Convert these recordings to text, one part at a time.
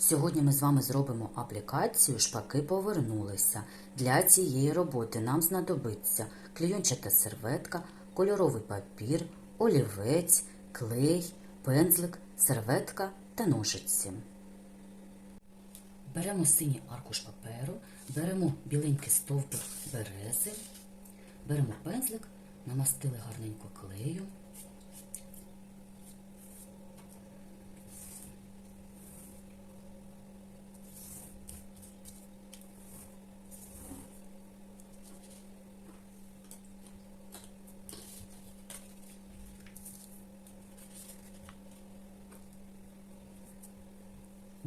Сьогодні ми з вами зробимо аплікацію Шпаки повернулися. Для цієї роботи нам знадобиться клейончата серветка, кольоровий папір, олівець, клей, пензлик, серветка та ножиці. Беремо синій аркуш паперу, беремо біленький стовбик берези, беремо пензлик, намастили гарненько клею.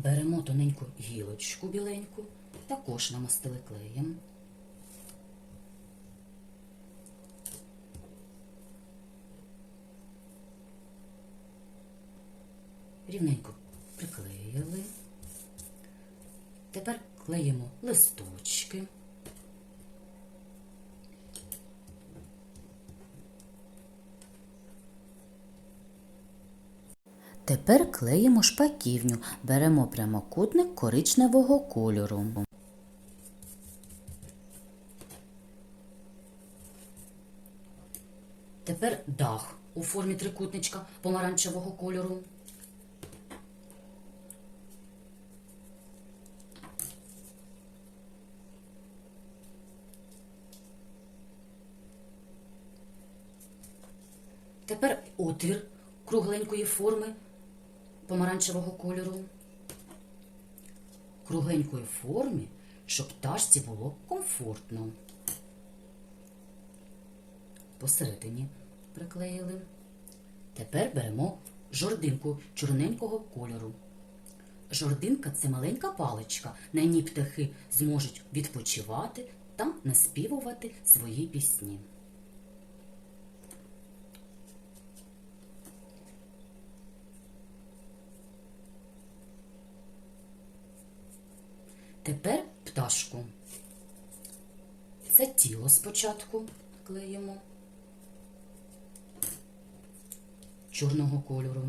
Беремо тоненьку гілочку біленьку, також намастили клеєм. Рівненько приклеїли. Тепер клеїмо листочки. Тепер клеїмо шпаківню, беремо прямокутник коричневого кольору. Тепер дах у формі трикутничка помаранчевого кольору. Тепер отвір кругленької форми помаранчевого кольору. Кругленької формі, щоб пташці було комфортно. Посередині приклеїли. Тепер беремо жординку чорненького кольору. Жординка це маленька паличка. На ній птахи зможуть відпочивати та наспівувати свої пісні. Тепер пташку. Це тіло спочатку клеїмо чорного кольору.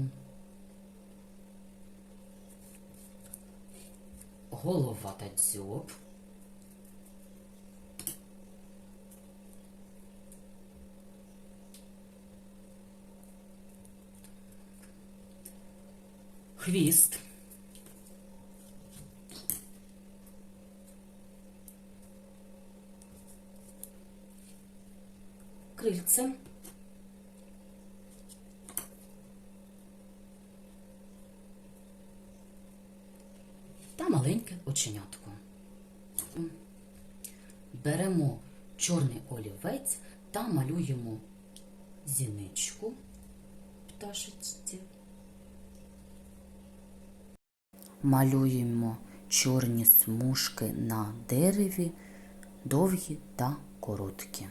Голова та дзьоб. Хвіст. Крильце. Та маленьке оченятко. Беремо чорний олівець та малюємо зіничку пташечці. Малюємо чорні смужки на дереві, довгі та короткі.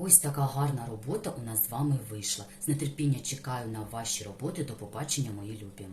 Ось така гарна робота у нас з вами вийшла. З нетерпіння чекаю на ваші роботи. До побачення, мої любі.